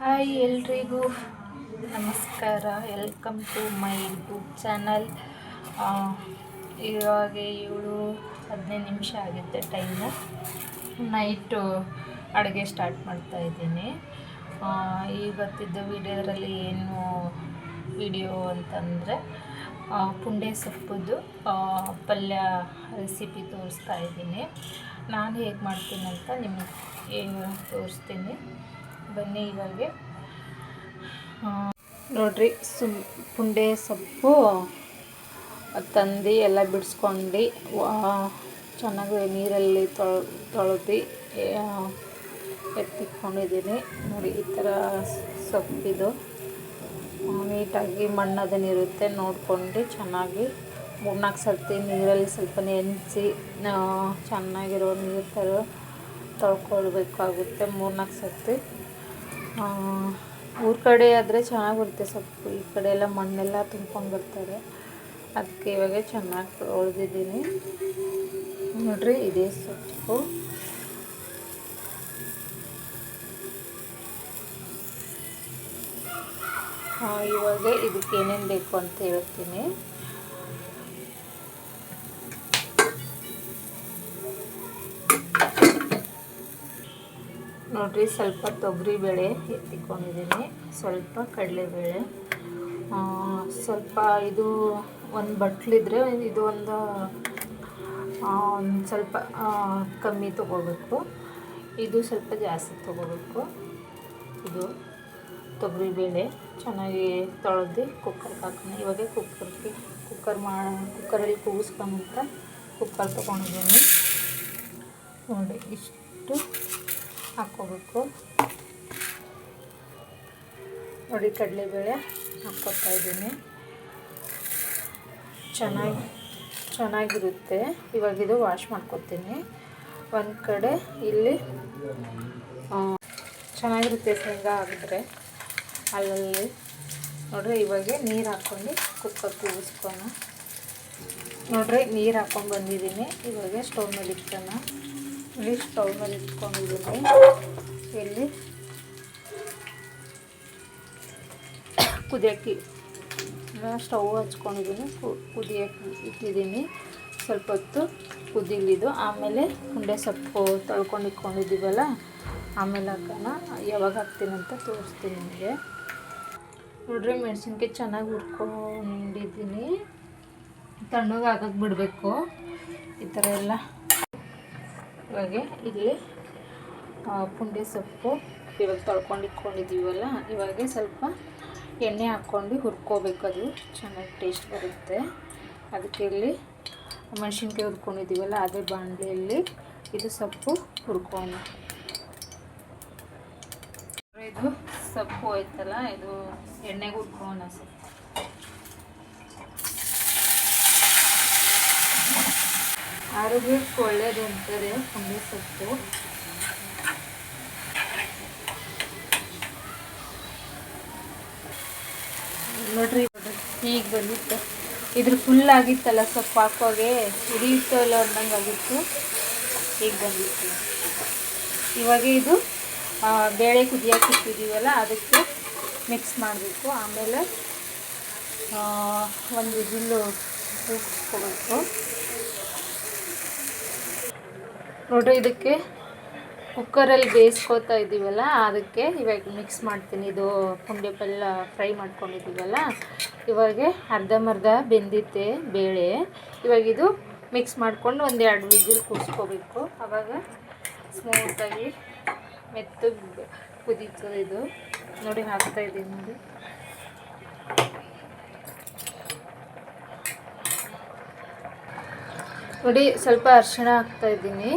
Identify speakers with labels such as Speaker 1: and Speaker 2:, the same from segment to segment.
Speaker 1: Hi ಎಲ್ರಿಗೂ. ನಮಸ್ಕಾರ. Welcome to my YouTube channel ಇವಾಗ ಏಳು ಹದಿನೈದು ನಿಮಿಷ ಆಗುತ್ತೆ ಟೈಮು ನೈಟು ಅಡುಗೆ ಸ್ಟಾರ್ಟ್ ಮಾಡ್ತಾ ಇದ್ದೀನಿ. ಇವತ್ತಿದ್ದ ವಿಡಿಯೋದಲ್ಲಿ ಏನು ವಿಡಿಯೋ ಅಂತಂದರೆ ಪುಂಡೆ ಸೊಪ್ಪದ್ದು ಪಲ್ಯ ರೆಸಿಪಿ ತೋರಿಸ್ತಾ ಇದ್ದೀನಿ. ನಾನು ಹೇಗೆ ಮಾಡ್ತೀನಿ ಅಂತ ನಿಮಗೆ ತೋರಿಸ್ತೀನಿ. ಬನ್ನಿ ಇವಾಗೆ ನೋಡ್ರಿ ಸುಮ್ ಪುಂಡೆ, ಸೊಪ್ಪು, ತಂದು ಎಲ್ಲ ಬಿಡಿಸ್ಕೊಂಡು. ಚೆನ್ನಾಗಿ ನೀರಲ್ಲಿ ತೊಳೆ, ತೊಳೆದು ಎತ್ತಿಟ್ಕೊಂಡಿದ್ದೀನಿ ನೋಡಿ, ಈ ಥರ ಸೊಪ್ಪಿದು. ನೀಟಾಗಿ ಮಣ್ಣು ಅದನ್ನಿರುತ್ತೆ ನೋಡ್ಕೊಂಡು ಚೆನ್ನಾಗಿ. ಮೂರ್ನಾಲ್ಕು ಸರ್ತಿ ನೀರಲ್ಲಿ ಸ್ವಲ್ಪ ನೆನೆಸಿ ಚೆನ್ನಾಗಿರೋ ನೀರು ಥರ ತೊಳ್ಕೊಳ್ಬೇಕಾಗುತ್ತೆ ಮೂರ್ನಾಲ್ಕು ಸರ್ತಿ. ಊರ ಕಡೆ ಆದರೆ ಚೆನ್ನಾಗಿ ಬರುತ್ತೆ ಸೊಪ್ಪು. ಈ ಕಡೆ ಎಲ್ಲ ಮಣ್ಣೆಲ್ಲ ತುಂಬ್ಕೊಂಡು ಬರ್ತಾರೆ. ಅದಕ್ಕೆ ಇವಾಗ ಚೆನ್ನಾಗಿ ತೊಳೆದಿದ್ದೀನಿ. ನೋಡ್ರಿ, ಇದೇ ಸೊಪ್ಪು. ಇವಾಗ ಇದಕ್ಕೆ ಏನೇನು ಬೇಕು ಅಂತ ಹೇಳ್ತೀನಿ. ನೋಡ್ರಿ ಸ್ವಲ್ಪ ತೊಗರಿಬೇಳೆ ಎತ್ತಿಕೊಂಡಿದ್ದೀನಿ ಸ್ವಲ್ಪ ಕಡಲೆಬೇಳೆ. ಆ, ಸ್ವಲ್ಪ ಇದು ಒಂದು ಬಟ್ಲಿದ್ರೆ ಇದು ಒಂದು ಸ್ವಲ್ಪ ಕಮ್ಮಿ ತೊಗೋಬೇಕು. ಇದು ಸ್ವಲ್ಪ ಜಾಸ್ತಿ ತೊಗೋಬೇಕು. ಇದು ತೊಗರಿಬೇಳೆ ಚೆನ್ನಾಗಿ ತೊಳೆದು ಕುಕ್ಕರ್ಗೆ ಹಾಕೋಣ. ಇವಾಗ ಕುಕ್ಕರ್ಗೆ ಕುಕ್ಕರ್ ಮಾ ಕುಕ್ಕರಲ್ಲಿ ಕೂಗಿಸ್ಕೊಂಬಂತ ಕುಕ್ಕರ್ ತೊಗೊಂಡಿದ್ದೀನಿ. ನೋಡಿ ಇಷ್ಟು. ಹಾಕ್ಕೋಬೇಕು. ನೋಡಿ ಕಡಲೆಬೇಳೆ ಹಾಕ್ಕೊತಾ ಇದ್ದೀನಿ. ಚೆನ್ನಾಗಿ, ಚೆನ್ನಾಗಿರುತ್ತೆ. ಇವಾಗ ಇದು ವಾಶ್ ಮಾಡ್ಕೊತೀನಿ ಒಂದು ಕಡೆ ಇಲ್ಲಿ ಚೆನ್ನಾಗಿರುತ್ತೆ ಶೇಂಗಾ ಆಗಿದ್ರೆ ಅಲ್ಲಲ್ಲಿ. ನೋಡ್ರಿ, ಇವಾಗ ನೀರು ಹಾಕ್ಕೊಂಡು ಕುಕ್ಕರ್ ಕೂಗಿಸ್ಕೊಣ ನೋಡ್ರಿ, ನೀರು ಹಾಕ್ಕೊಂಡು ಬಂದಿದ್ದೀನಿ. ಇವಾಗ ಸ್ಟವ್ ಮೇಲೆ ಇಟ್ಕೋಣ ಇಲ್ಲಿ ಸ್ಟವ್ ಮೇಲೆ ಇಟ್ಕೊಂಡಿದ್ದೀನಿ. ಇಲ್ಲಿ ಕುದಿಯೋಕ್ಕೆ ಸ್ಟವ್ ಹಚ್ಕೊಂಡಿದ್ದೀನಿ. ಕುದಿಯೋಕ್ಕೆ ಇಟ್ಟಿದ್ದೀನಿ. ಸ್ವಲ್ಪ ಹೊತ್ತು ಕುದಿಲಿದ್ದು. ಆಮೇಲೆ ಉಂಡೆ ಸೊಪ್ಪು ತೊಳ್ಕೊಂಡು ಇಟ್ಕೊಂಡಿದ್ದೀವಲ್ಲ, ಆಮೇಲೆ ಹಾಕೋಣ. ಯಾವಾಗ ಹಾಕ್ತೀನಿ ಅಂತ ತೋರಿಸ್ತೀನಿ ನಿಮಗೆ. ನೋಡ್ರಿ, ಮೆಣಸಿನ್ಕಾಯಿ ಚೆನ್ನಾಗಿ ಹುರ್ಕೊಂಡಿದ್ದೀನಿ. ತಣ್ಣಗೆ ಆಗಕ್ಕೆ ಬಿಡಬೇಕು. ಈ ಥರ ಎಲ್ಲ ಇವಾಗ ಇಲ್ಲಿ ಪುಂಡಿ ಸೊಪ್ಪು ಇವಾಗ ತೊಳ್ಕೊಂಡು ಇಟ್ಕೊಂಡಿದ್ದೀವಲ್ಲ ಇವಾಗ ಸ್ವಲ್ಪ ಎಣ್ಣೆ ಹಾಕ್ಕೊಂಡು ಹುರ್ಕೋಬೇಕು ಅದು. ಚೆನ್ನಾಗಿ ಟೇಸ್ಟ್ ಬರುತ್ತೆ. ಅದಕ್ಕೆ ಇಲ್ಲಿ ಮೆಣಸಿನ್ಕಾಯಿ ಹುರ್ಕೊಂಡಿದ್ದೀವಲ್ಲ, ಅದೇ ಬಾಣಲೆಯಲ್ಲಿ ಇದು ಸೊಪ್ಪು ಹುರ್ಕೋಣ. ಇದು ಸೊಪ್ಪು ಆಯ್ತಲ್ಲ ಇದು ಎಣ್ಣೆಗೆ ಹುರ್ಕೋಣ ಸ್ವಲ್ಪ ಆರೋಗ್ಯಕ್ಕೆ ಒಳ್ಳೇದು ಅಂತಾರೆ ಪುಂಡೆ ಸೊಪ್ಪು ನೋಡ್ರಿ ಈಗ ಬಂದಿತ್ತು. ಇದ್ರ ಫುಲ್ ಆಗಿತ್ತಲ್ಲ ಸೊಪ್ಪು ಹಿಡಿಯುತ್ತೋ ಇಲ್ಲ ಅಂದಂಗೆ ಆಗಿತ್ತು. ಈಗ ಬಂದಿತ್ತು. ಇವಾಗ ಇದು ಬೇಳೆ ಕುದಿಯೋಕೆ ಇಟ್ಟಿದ್ದೀವಲ್ಲ, ಅದಕ್ಕೆ ಮಿಕ್ಸ್ ಮಾಡಬೇಕು. ಆಮೇಲೆ ಒಂದು ಜಿಲ್ಲು ಕೂಗಿಸ್ಕೋಬೇಕು ನೋಡ್ರಿ, ಇದಕ್ಕೆ ಕುಕ್ಕರಲ್ಲಿ ಬೇಯಿಸ್ಕೊತಾ ಇದ್ದೀವಲ್ಲ, ಅದಕ್ಕೆ ಇವಾಗ ಮಿಕ್ಸ್ ಮಾಡ್ತೀನಿ. ಇದು ಪುಂಡೆ ಪಲ್ಯ ಫ್ರೈ ಮಾಡ್ಕೊಂಡಿದ್ದೀವಲ್ಲ, ಇವಾಗ ಅರ್ಧಂಬರ್ಧ ಬೆಂದಿತ್ತೆ ಬೇಳೆ. ಇವಾಗ ಇದು ಮಿಕ್ಸ್ ಮಾಡ್ಕೊಂಡು ಒಂದು ಎರಡು ವಿಜಿಲ್ ಕೂರಿಸ್ಕೋಬೇಕು ಆವಾಗ ಸ್ಮೂತಾಗಿ ಮೆತ್ತಗೆ ಕುದೀತದೆ ಇದು. ನೋಡಿ, ಹಾಕ್ತಾ ಇದ್ದೀನಿ. ನೋಡಿ ನೋಡಿ, ಸ್ವಲ್ಪ ಅರಿಶಿಣ ಹಾಕ್ತಾ ಇದ್ದೀನಿ.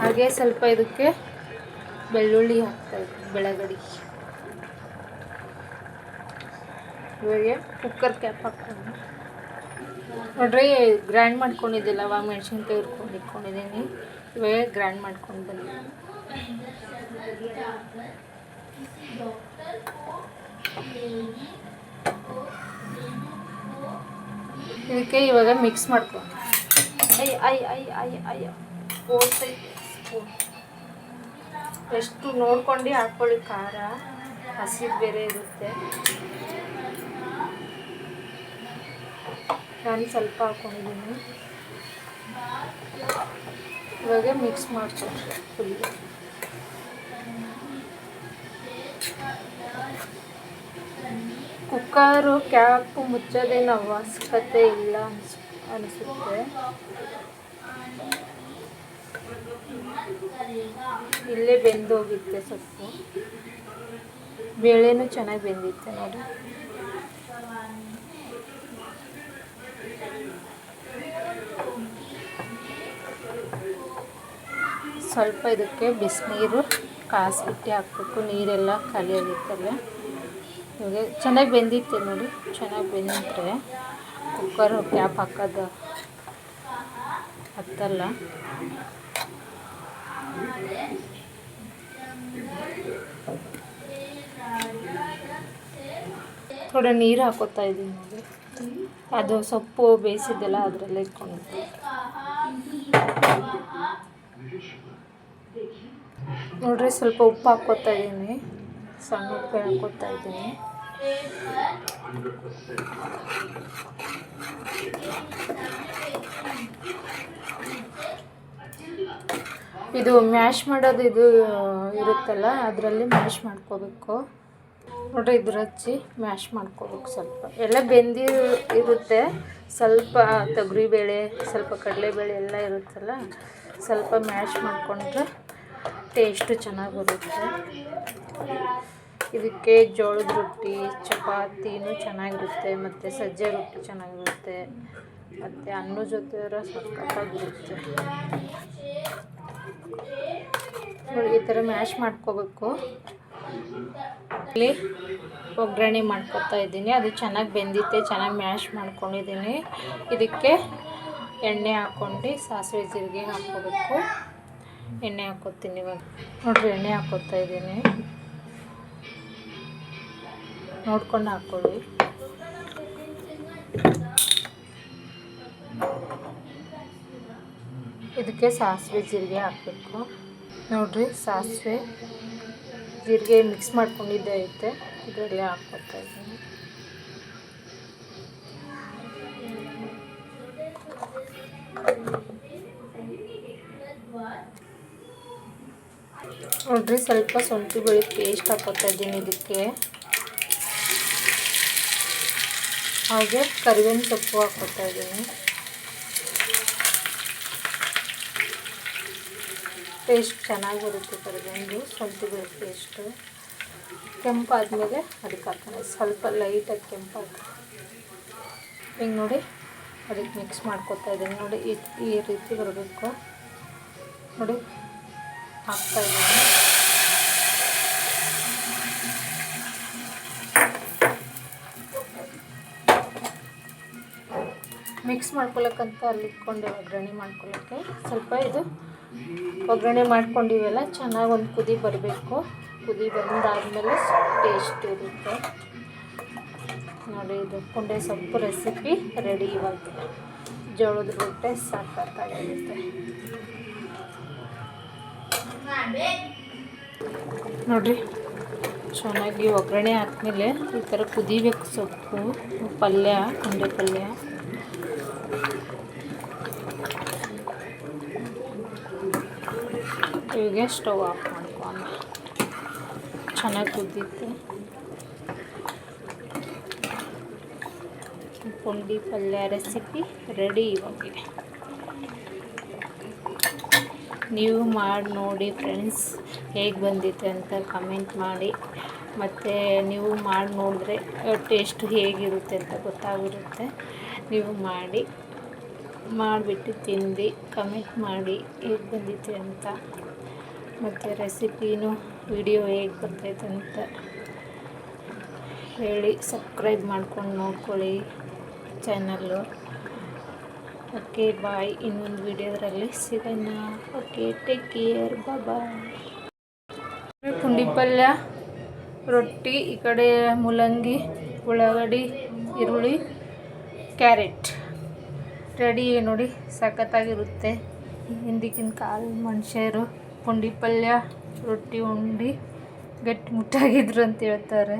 Speaker 1: ಹಾಗೆ ಸ್ವಲ್ಪ ಇದಕ್ಕೆ ಬೆಳ್ಳುಳ್ಳಿ ಹಾಕ್ತಾ ಇದ್ದೀನಿ, ಬೆಳಗಡಿ. ಇವಾಗ ಕುಕ್ಕರ್ ಕ್ಯಾಪ್ ಹಾಕ್ಕೊಂಡು ನೋಡ್ರಿ ಗ್ರೈಂಡ್ ಮಾಡ್ಕೊಂಡಿದ್ದಿಲ್ಲ, ಅವಾಗ ಮೆಣಸಿನ್ಕಾಯಿ ಹುರ್ಕೊಂಡು ಇಟ್ಕೊಂಡಿದ್ದೀನಿ. ಇವಾಗ ಗ್ರ್ಯಾಂಡ್ ಮಾಡ್ಕೊಂಡು ಬಂದಿದ್ದೀನಿ. ಇದಕ್ಕೆ ಇವಾಗ ಮಿಕ್ಸ್ ಮಾಡ್ಕೊಂಡು ಐ ಐ ಐ ಐ ಐ ಓಡ್ತೈತೆ ಎಷ್ಟು ನೋಡ್ಕೊಂಡು ಹಾಕ್ಕೊಳ್ಳಿ ಖಾರ. ಹಸಿ ಬೇರೆ ಇರುತ್ತೆ. ನಾನು ಸ್ವಲ್ಪ ಹಾಕ್ಕೊಂಡಿದ್ದೀನಿ ಇವಾಗ ಮಿಕ್ಸ್ ಮಾಡ್ಕೊಂಡ್ರೆ ಫುಲ್ ಕುಕ್ಕರು, ಕ್ಯಾಪು ಮುಚ್ಚೋದೇನು ಅವಶ್ಯಕತೆ ಇಲ್ಲ ಅನ್ಸ್, ಅನಿಸುತ್ತೆ. ಇಲ್ಲೇ ಬೆಂದೋಗಿತ್ತೆ ಸೊಪ್ಪು. ಬೇಳೆನೂ ಚೆನ್ನಾಗಿ ಬೆಂದಿತ್ತೆ ನೋಡಿ. ಸ್ವಲ್ಪ ಇದಕ್ಕೆ ಬಿಸಿನೀರು ಕಾಸ್ಬಿಟ್ಟು ಹಾಕ್ಬೇಕು. ನೀರೆಲ್ಲ ಖಾಲಿ ಆಗಿತ್ತಲ್ಲ ಚೆನ್ನಾಗಿ ಬೆಂದಿತ್ತು ನೋಡಿ, ಚೆನ್ನಾಗಿ ಬೆಂದಿದ್ರೆ ಕುಕ್ಕರ್ ಕ್ಯಾಪ್ ಹಾಕೋದು ಹತ್ತಲ್ಲ. ಥೋಡೆ ನೀರು ಹಾಕೋತಾ ಇದ್ದೀನಿ ನೋಡಿ. ಅದು ಸೊಪ್ಪು, ಬೇಯಿಸಿದ್ದೆಲ್ಲ ಅದರಲ್ಲೇ ಇಟ್ಕೊಂಡು ನೋಡ್ರಿ, ಸ್ವಲ್ಪ ಉಪ್ಪು ಹಾಕೋತಾ ಇದ್ದೀನಿ ಸಣ್ಣ ಉಪ್ಪು ಹಾಕೋತಾ ಇದ್ದೀನಿ ಇದು ಮ್ಯಾಶ್ ಮಾಡೋದು ಇದು, ಇರುತ್ತಲ್ಲ, ಅದರಲ್ಲಿ ಮ್ಯಾಶ್ ಮಾಡ್ಕೋಬೇಕು. ನೋಡ್ರಿ ಇದ್ರ ಹಚ್ಚಿ ಮ್ಯಾಶ್ ಮಾಡ್ಕೋಬೇಕು ಸ್ವಲ್ಪ. ಎಲ್ಲ ಬೆಂದಿ ಇರುತ್ತೆ. ಸ್ವಲ್ಪ ತೊಗರಿಬೇಳೆ ಸ್ವಲ್ಪ ಕಡಲೆಬೇಳೆ ಎಲ್ಲ ಇರುತ್ತಲ್ಲ, ಸ್ವಲ್ಪ ಮ್ಯಾಶ್ ಮಾಡಿಕೊಂಡ್ರೆ ಟೇಸ್ಟು ಚೆನ್ನಾಗಿ ಬರುತ್ತೆ ಇದಕ್ಕೆ ಜೋಳದ ರೊಟ್ಟಿ, ಚಪಾತಿನೂ ಚೆನ್ನಾಗಿರುತ್ತೆ, ಮತ್ತು ಸಜ್ಜೆ ರೊಟ್ಟಿ ಚೆನ್ನಾಗಿರುತ್ತೆ, ಮತ್ತು ಅನ್ನ ಜೊತೆ ಸಕ್ಕತ್ತಾಗಿರುತ್ತೆ ಈ ಥರ ಮ್ಯಾಶ್ ಮಾಡ್ಕೋಬೇಕು. ಇಲ್ಲಿ ಒಗ್ಗರಣೆ ಮಾಡ್ಕೊತಾ ಇದ್ದೀನಿ. ಅದು ಚೆನ್ನಾಗಿ ಬೆಂದಿತ್ತೆ, ಚೆನ್ನಾಗಿ ಮ್ಯಾಶ್ ಮಾಡ್ಕೊಂಡಿದ್ದೀನಿ. ಇದಕ್ಕೆ ಎಣ್ಣೆ ಹಾಕ್ಕೊಂಡು ಸಾಸಿವೆ ಜೀರಿಗೆ ಹಾಕ್ಕೋಬೇಕು. ಎಣ್ಣೆ ಹಾಕೋತೀನಿ ಇವಾಗ. ನೋಡಿರಿ, ಎಣ್ಣೆ ಹಾಕೋತಾ ಇದ್ದೀನಿ. ನೋಡ್ಕೊಂಡು ಹಾಕ್ಕೊಳ್ಳಿ. ಇದಕ್ಕೆ ಸಾಸಿವೆ ಜೀರಿಗೆ ಹಾಕಬೇಕು. ನೋಡ್ರಿ, ಸಾಸಿವೆ ಜೀರಿಗೆ ಮಿಕ್ಸ್ ಮಾಡ್ಕೊಂಡಿದ್ದೆ ಐತೆ. ಇದರಲ್ಲಿ ಹಾಕ್ಕೊಳ್ತಾ ಇದ್ದೀನಿ. ನೋಡ್ರಿ, ಸ್ವಲ್ಪ ಶುಂಠಿ ಬೆಳಿ ಪೇಸ್ಟ್ ಹಾಕೋತಾ ಇದ್ದೀನಿ ಇದಕ್ಕೆ. ಹಾಗೆ ಕರಿಬೇವಿನ ಸೊಪ್ಪು ಹಾಕ್ಕೊತಾ ಇದ್ದೀನಿ. ಪೇಸ್ಟ್ ಚೆನ್ನಾಗಿ ಬರುತ್ತೆ ಕರಿಬೇವಿಂದು ಸ್ವಂತ ಬೆಳ್ಳುಳ್ಳಿ ಪೇಸ್ಟು ಕೆಂಪಾದಮೇಲೆ ಅದಕ್ಕೆ ಹಾಕೋಣ ಸ್ವಲ್ಪ ಲೈಟಾಗಿ ಕೆಂಪಾಗ ಹಿಂಗೆ ನೋಡಿ ಅದಕ್ಕೆ ಮಿಕ್ಸ್ ಮಾಡ್ಕೊತಾ ಇದ್ದೀನಿ. ನೋಡಿ ಈ ರೀತಿ ಬರಬೇಕು. ನೋಡಿ, ಹಾಕ್ತಾ ಇದ್ದೀನಿ. ಮಿಕ್ಸ್ ಮಾಡ್ಕೊಳಕ್ಕಂತ ಅಲ್ಲಿ ಇಟ್ಕೊಂಡೆ ಒಗ್ಗರಣೆ ಮಾಡ್ಕೊಳ್ಳೋಕ್ಕೆ ಸ್ವಲ್ಪ ಇದು ಒಗ್ಗರಣೆ ಮಾಡ್ಕೊಂಡಿವೆಲ್ಲ, ಚೆನ್ನಾಗಿ ಒಂದು ಕುದಿ ಬರಬೇಕು. ಕುದಿ ಬಂದಾದಮೇಲೆ ಟೇಸ್ಟ್ ಇರುತ್ತೆ. ನೋಡಿ, ಇದು ಪುಂಡೆ ಸೊಪ್ಪು ರೆಸಿಪಿ ರೆಡಿ ಇವಾಗ. ಜೋಳದ ರೊಟ್ಟೆ ಸಾಕಾಗಿರುತ್ತೆ ನೋಡಿರಿ, ಚೆನ್ನಾಗಿ ಒಗ್ಗರಣೆ ಹಾಕ್ಮೇಲೆ ಈ ಥರ ಕುದಿಬೇಕು ಸೊಪ್ಪು, ಪಲ್ಯ, ಪುಂಡೆ ಪಲ್ಯ. ಇವಾಗ ಸ್ಟವ್ ಆಫ್ ಮಾಡ್ಕೊಂಡು. ಚೆನ್ನಾಗಿ ಕುದ್ದಿತ್ತು. ಪುಂಡಿ ಪಲ್ಯ ರೆಸಿಪಿ ರೆಡಿ ಇವಾಗ. ನೀವು ಮಾಡಿ ನೋಡಿ ಫ್ರೆಂಡ್ಸ್ ಹೇಗೆ ಬಂದಿತ್ತು ಅಂತ ಕಮೆಂಟ್ ಮಾಡಿ. ಮತ್ತು ನೀವು ಮಾಡಿ ನೋಡಿದ್ರೆ ಟೇಸ್ಟ್ ಹೇಗಿರುತ್ತೆ ಅಂತ ಗೊತ್ತಾಗಿರುತ್ತೆ. ನೀವು ಮಾಡಿ. ಮಾಡಿಬಿಟ್ಟು ತಿಂದು ಕಮೆಂಟ್ ಮಾಡಿ ಹೇಗೆ ಬಂದಿತ್ತು ಅಂತ. ಮತ್ತು ರೆಸಿಪಿನೂ ವಿಡಿಯೋ ಹೇಗೆ ಬರ್ತೈತೆ ಅಂತ ಹೇಳಿ ಸಬ್ಸ್ಕ್ರೈಬ್ ಮಾಡ್ಕೊಂಡು ನೋಡ್ಕೊಳ್ಳಿ ಚಾನಲ್ಲು. ಓಕೆ, ಬಾಯ್. ಇನ್ನೊಂದು ವಿಡಿಯೋದ್ರಲ್ಲಿ ಸಿಗೋಣ. ಓಕೆ ಟೇಕ್ ಕೇರ್ ಬಾಯ್ ಪುಂಡಿ ಪಲ್ಯ, ರೊಟ್ಟಿ, ಈ ಕಡೆ ಮೂಲಂಗಿ, ಉಳ್ಳಾಗಡ್ಡಿ, ಈರುಳ್ಳಿ, ಕ್ಯಾರೆಟ್. ರೆಡಿ ನೋಡಿ, ಸಖತ್ತಾಗಿರುತ್ತೆ. ಹಿಂದಿಕ್ಕಿನ ಕಾಲ ಮನುಷ್ಯರು. ಪುಂಡಿ ಪಲ್ಯ ರೊಟ್ಟಿ ಉಂಡು ಗಟ್ಟಿ ಮುಟ್ಟಾಗಿದ್ರು ಅಂತ ಹೇಳ್ತಾರೆ.